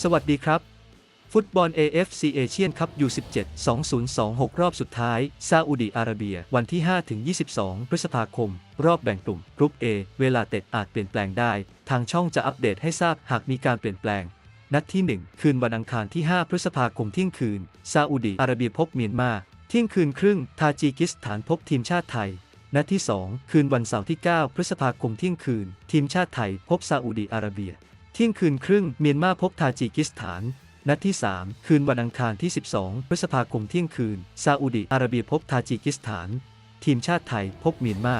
สวัสดีครับ ฟุตบอล AFC เอเชียนคัพ U17 2026 รอบสุดท้าย ซาอุดีอาระเบีย วันที่ 5-22 พฤษภาคม รอบแบ่งกลุ่ม กรุ๊ป A เวลาเตะอาจเปลี่ยนแปลงได้ ทางช่องจะอัปเดตให้ทราบหากมีการเปลี่ยนแปลง นัดที่ 1 คืนวันอังคารที่ 5 พฤษภาคมเที่ยงคืน ซาอุดีอาระเบียพบเมียนมา เที่ยงคืนครึ่ง ทาจิกิสถานพบทีมชาติไทยนัดที่ 2 คืนวันเสาร์ที่ 9 พฤษภาคมเที่ยงคืน ทีมชาติไทยพบซาอุดีอาระเบีย เที่ยงคืนครึ่งเมียนมาพบทาจิกิสถาน นัดที่ 3 คืนวันอังคารที่ 12 พฤษภาคมเที่ยงคืน ซาอุดิอาระเบียพบทาจิกิสถาน ทีมชาติไทยพบเมียนมา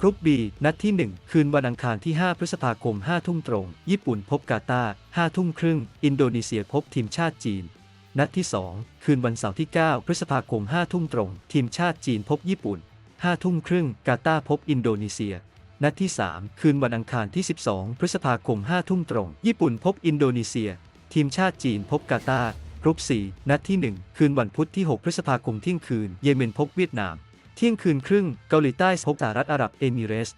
กรุ๊ปบีนัดที่ 1 คืนวันอังคารที่ 5 พฤษภาคม 5 ทุ่มตรง ญี่ปุ่นพบกาตาร์5ทุ่มครึ่ง อินโดนีเซียพบทีมชาติจีน นัดที่ 2 คืนวันเสาร์ที่ 9 พฤษภาคม 5 ทุ่มตรง ทีมชาติจีนพบญี่ปุ่น 5 ทุ่มครึ่ง กาตาร์พบอินโดนีเซีย นัดที่ 3 คืนวันอังคารที่ 12 พฤษภาคม 5 ทุ่มตรง ญี่ปุ่นพบอินโดนีเซีย ทีมชาติจีนพบกาตาร์กรุ๊ป4นัดที่ 1 คืนวันพุธที่ 6 พฤษภาคมเที่ยงคืน เยเมนพบเวียดนาม เที่ยงคืนครึ่ง เกาหลีใต้พบสหรัฐอาหรับเอมิเรส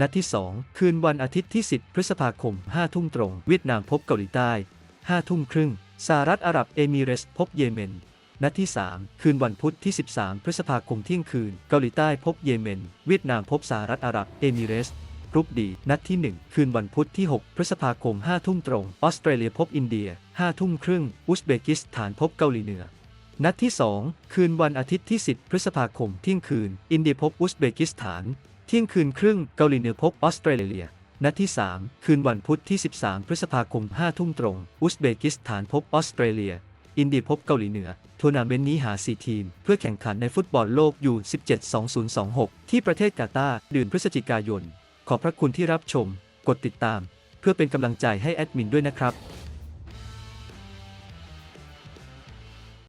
นัดที่ 2 คืนวันอาทิตย์ที่ 10 พฤษภาคม 5 ทุ่มตรง เวียดนามพบเกาหลีใต้ 5 ทุ่มครึ่งสหรัฐอาหรับเอมิเรส พบเยเมน นัดที่ 3 คืนวันพุธที่ 13 พฤษภาคมเที่ยงคืน เกาหลีใต้พบเยเมน เวียดนามพบสหรัฐอาหรับเอมิเรสกรุ๊ปดี นัดที่ 1 คืนวันพุธที่ 6 พฤษภาคม 5 ทุ่มตรง ออสเตรเลียพบอินเดีย 5 ทุ่มครึ่ง อุซเบกิสถานพบเกาหลีเหนือ นัดที่ 2 คืนวันอาทิตย์ที่ 10 พฤษภาคมเที่ยงคืน อินเดียพบอุซเบกิสถาน เที่ยงคืนครึ่ง เกาหลีเหนือพบออสเตรเลีย นัดที่ 3 คืนวันพุธที่ 13 พฤษภาคม 5 ทุ่มตรง อุซเบกิสถานพบออสเตรเลีย อินเดียพบเกาหลีเหนือทัวร์นาเมนต์นี้หา 4 ทีม เพื่อแข่งขันในฟุตบอลโลกยู17 2026 ที่ประเทศกาตาร์เดือนพฤศจิกายน ขอบพระคุณที่รับชม กดติดตาม เพื่อเป็นกำลังใจให้แอดมินด้วยนะครับ